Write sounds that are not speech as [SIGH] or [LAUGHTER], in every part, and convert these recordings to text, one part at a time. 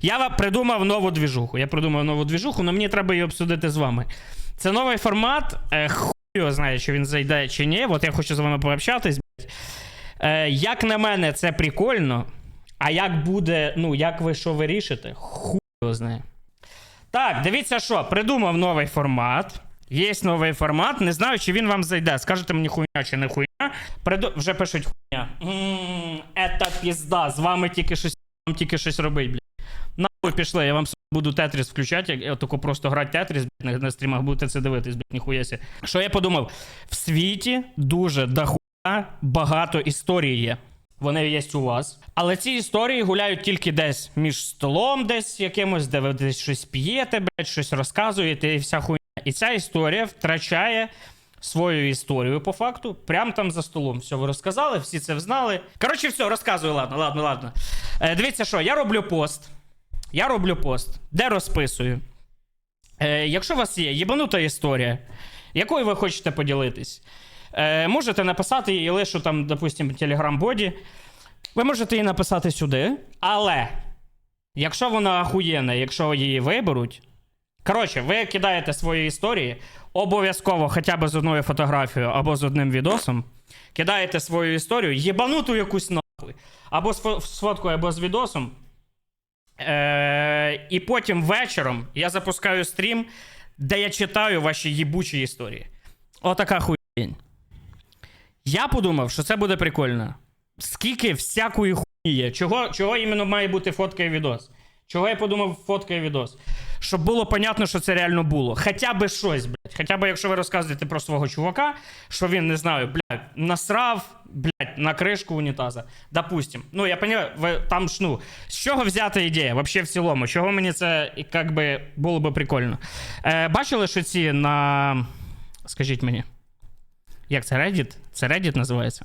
Я придумав нову двіжуху. Я придумав нову двіжуху, але мені треба її обсудити з вами. Це новий формат. Е, хуй знає, чи він зайде чи ні. От я хочу з вами пообщатись. Е, як на мене, це прикольно. А як буде, ну, як ви що вирішите? Хуй знає. Так, дивіться, що, придумав новий формат. Є новий формат. Не знаю, чи він вам зайде. Скажете мені хуйня чи не хуйня. Приду... Вже пишуть хуйня. Ета пізда. З вами тільки щось вам тільки щось робить, блядь. Нахуй пішли, я вам буду Тетріс включати, як я тако просто грати Тетріс, блядь, на, стрімах будете це дивитись, блядь, ніхуя сі. Що я подумав? В світі дуже дохуя багато історій є. Вони є у вас. Але ці історії гуляють тільки десь між столом, десь якимось, де ви десь щось п'єте, блядь, щось розказуєте і вся хуйня. І ця історія втрачає свою історію по факту. Прям там за столом. Все, ви розказали, всі це знали. Коротше, все, розказую, ладно, ладно, ладно. Е, дивіться, що я роблю пост. Я роблю пост, де розписую. Е, якщо у вас є єбанута історія, якою ви хочете поділитись, е, можете написати її лише там, допустимо, Telegram-боді. Ви можете її написати сюди, але якщо вона ахуєнна, якщо її виберуть. Коротше, ви кидаєте свої історії, обов'язково хоча б з одною фотографією або з одним відосом. Кидаєте свою історію, єбануту якусь нахуй. Або з фоткою, або з відосом. Е, і потім вечором я запускаю стрім, де я читаю ваші їбучі історії. Отака хуйня. Я подумав, що це буде прикольно. Скільки всякої хуйні є. Чого, чого іменно має бути фотка і відос? Чого я подумав фотка і відос? Щоб було понятно, що це реально було. Хоча би щось, блядь. Хоча б якщо ви розказуєте про свого чувака, що він, не знаю, блядь, насрав, блядь, на кришку унітаза. Допустим. Ну, я понимаю, ви там ж, ну, з чого взята ідея? Вообще в цілому. Чого мені це як би, було би прикольно? Е, бачили, що ці на. Скажіть мені. Як це Reddit? Це Reddit називається?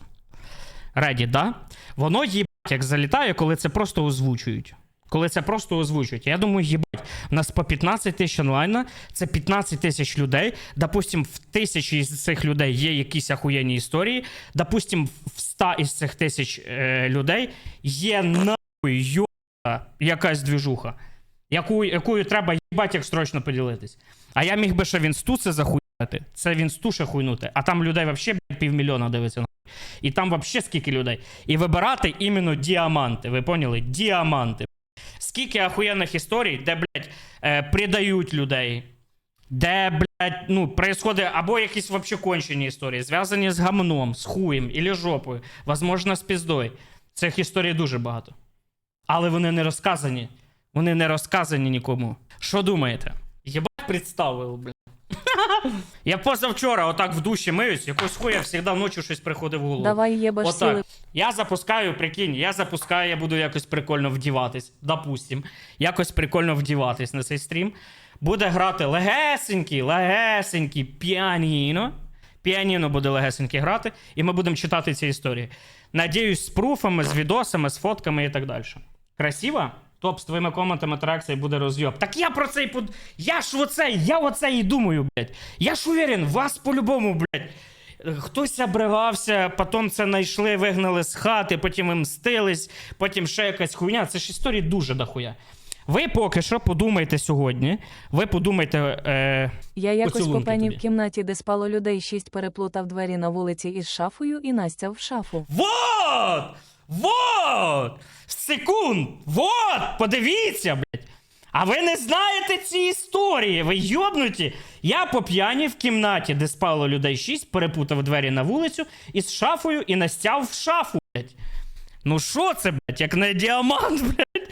Reddit, да? Воно їбать, як залітає, коли це просто озвучують. Коли це просто озвучують. Я думаю, їбать, у нас по 15 тисяч онлайна, це 15 тисяч людей. Допустим, в тисячі з цих людей є якісь ахуєнні історії. Допустим, в 100 із цих тисяч е, людей є нахуй йота якась двіжуха, яку, якою треба їбать як строчно поділитись. А я міг би ще в інсту це захуяти. Це в інсту ще хуйнути. А там людей взагалі півмільйона дивиться на. І там вообще скільки людей. І вибирати іменно діаманти. Ви поняли? Діаманти. Скільки ахуєнних історій, де, блядь, е, придають людей. Де, блядь, ну, происходить або якісь вообще кончені історії, зв'язані з гамном, з хуєм і жопою, возможно, з піздою. Цих історій дуже багато. Але вони не розказані. Вони не розказані нікому. Що думаєте? Єбать представив, блядь. [LAUGHS] Я позавчора отак в душі миюсь, якось хуя завжди вночі щось приходить в голову. Давай єбаш Отак. сіли. Я запускаю, прикинь, я запускаю, я буду якось прикольно вдіватись. Допустим. Якось прикольно вдіватись на цей стрім. Буде грати легесенький, легесенький піаніно. Піаніно буде легесенький грати, і ми будемо читати ці історії. Надіюсь, з пруфами, з відосами, з фотками і так далі. Красиво? Топ з твоїми коментами та реакцією буде розйоб. Так я про це і под... Я ж оце, я оце і думаю, блядь. Я ж уверен, вас по-любому, блядь. Хтось обривався, потім це знайшли, вигнали з хати, потім їм мстились, потім ще якась хуйня. Це ж історії дуже дохуя. Ви поки що подумайте сьогодні. Ви подумайте. Е... Я якось Поцілунки по пені тобі. в кімнаті, де спало людей, шість переплутав двері на вулиці із шафою і Настя в шафу. Вот! Вот! Секунд! Вот! Подивіться, блядь! А ви не знаєте ці історії, ви йобнуті. Я по п'яні в кімнаті, де спало людей шість, перепутав двері на вулицю із шафою і настяв в шафу, блядь. Ну що це, блядь, як не діамант, [LAUGHS] блядь?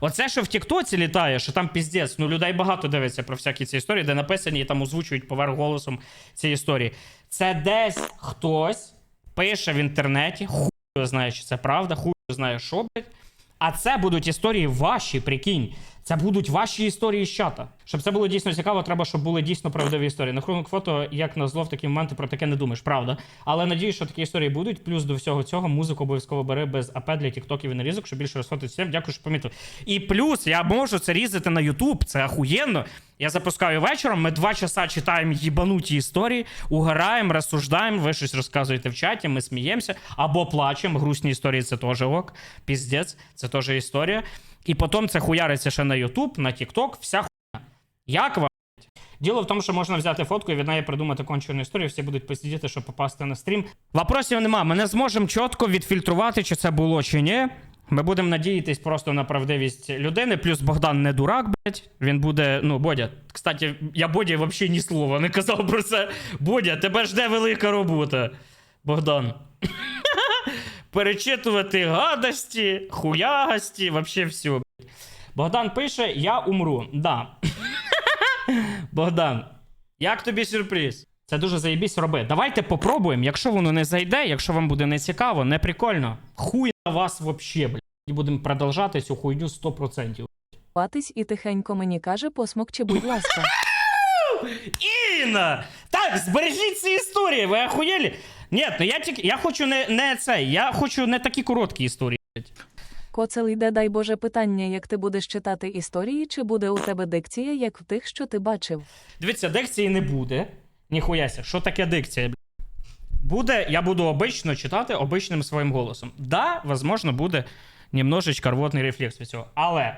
Оце, що в Тіктоці літає, що там піздець. Ну, людей багато дивиться про всякі ці історії, де написані і там озвучують поверх голосом ці історії. Це десь хтось пише в інтернеті, знає, чи це правда, хуй знає, що, блядь. А це будуть історії ваші, прикинь. Це будуть ваші історії з чата. Щоб це було дійсно цікаво, треба, щоб були дійсно правдиві історії. На хронок фото, як на зло, в такі моменти про таке не думаєш, правда. Але надіюсь, що такі історії будуть. Плюс до всього цього музику обов'язково бери без АП для тіктоків і нарізок, щоб більше розходити всім. Дякую, що помітив. І плюс я можу це різати на Ютуб. Це ахуєнно. Я запускаю вечором. Ми два часа читаємо їбануті історії, угораємо, розсуждаємо. Ви щось розказуєте в чаті, ми сміємося або плачемо. Грустні історії це теж ок. Піздець, це теж історія. І потім це хуяриться ще на YouTube, на TikTok, вся хуйня. Як вам? Діло в тому, що можна взяти фотку і від неї придумати кончену історію, всі будуть посидіти, щоб попасти на стрім. Вопросів нема. Ми не зможемо чітко відфільтрувати, чи це було чи ні. Ми будемо надіятись просто на правдивість людини. Плюс Богдан не дурак, блядь. Він буде. Ну, Бодя. Кстати, я Боді взагалі ні слова не казав про це. Бодя, тебе жде велика робота. Богдан. Перечитувати гадості, хуягості, вообще все. Богдан пише: Я умру. Да. [LAUGHS] Богдан, як тобі сюрприз? Це дуже заєбісь роби. Давайте попробуємо. Якщо воно не зайде, якщо вам буде не цікаво, не прикольно. Хуй на вас вообще, блядь. І будемо продовжати цю хуйню 100%. Патись і тихенько мені каже посмокче, будь ласка. [LAUGHS] Інна! Так, збережіть ці історії, ви охуєлі? Ні, ну я тільки. Я хочу не, не це, я хочу не такі короткі історії. Коцел йде, дай Боже, питання, як ти будеш читати історії, чи буде у тебе дикція, як в тих, що ти бачив. Дивіться, дикції не буде. Ніхуяся, що таке дикція? Буде, я буду обично читати обичним своїм голосом. Да, возможно, буде немножечко рвотний рефлекс від цього. Але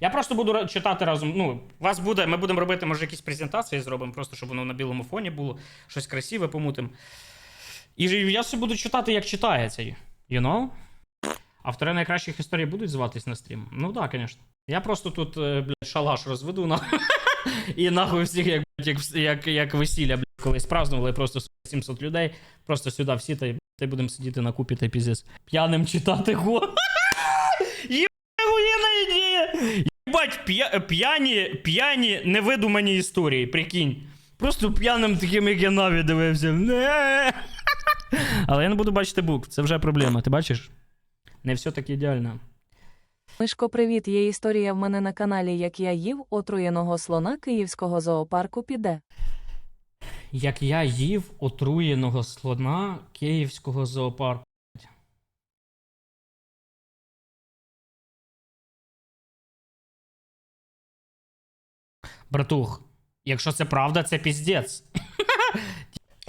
я просто буду читати разом. Ну, вас буде, ми будемо робити, може, якісь презентації зробимо, просто щоб воно на білому фоні було, щось красиве помутим. І я собі буду читати, як читається. You know? Автори найкращих історій будуть зватись на стрім? Ну так, да, звісно. Я просто тут, е, блядь, шалаш розведу на. [LAUGHS] І нахуй всіх, як, як, як, як весілля, блядь, колись празднували просто 700 людей. Просто сюди всі та й будемо сидіти на купі та піздець. П'яним читати го. [LAUGHS] Єбать, охуєнна ідея! Єбать, п'я- п'яні, п'яні невидумані історії, прикинь. Просто п'яним таким, як я наві дивився. [LAUGHS] Але я не буду бачити букв, це вже проблема, ти бачиш? Не все так ідеально. Мишко, привіт! Є історія в мене на каналі, як я їв отруєного слона київського зоопарку піде. Як я їв отруєного слона київського зоопарку. Братух, якщо це правда, це піздець.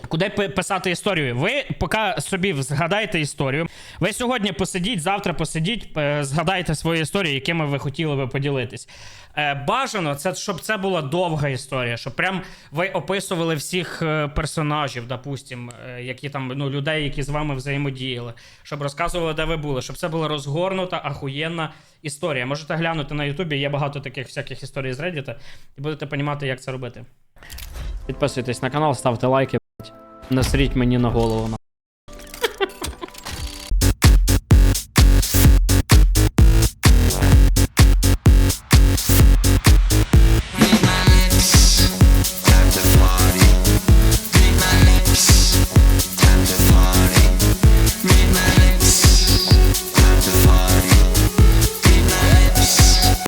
Куди писати історію? Ви поки собі згадайте історію. Ви сьогодні посидіть, завтра посидіть, е, згадайте свої історії, якими ви хотіли би поділитись. Е, Бажано, це, щоб це була довга історія, щоб прям ви описували всіх е, персонажів, допустим, які там ну, людей, які з вами взаємодіяли, щоб розказували, де ви були, щоб це була розгорнута, ахуєнна історія. Можете глянути на Ютубі, є багато таких всяких історій з Reddit, і будете розуміти, як це робити. Підписуйтесь на канал, ставте лайки. Насріть мені на голову.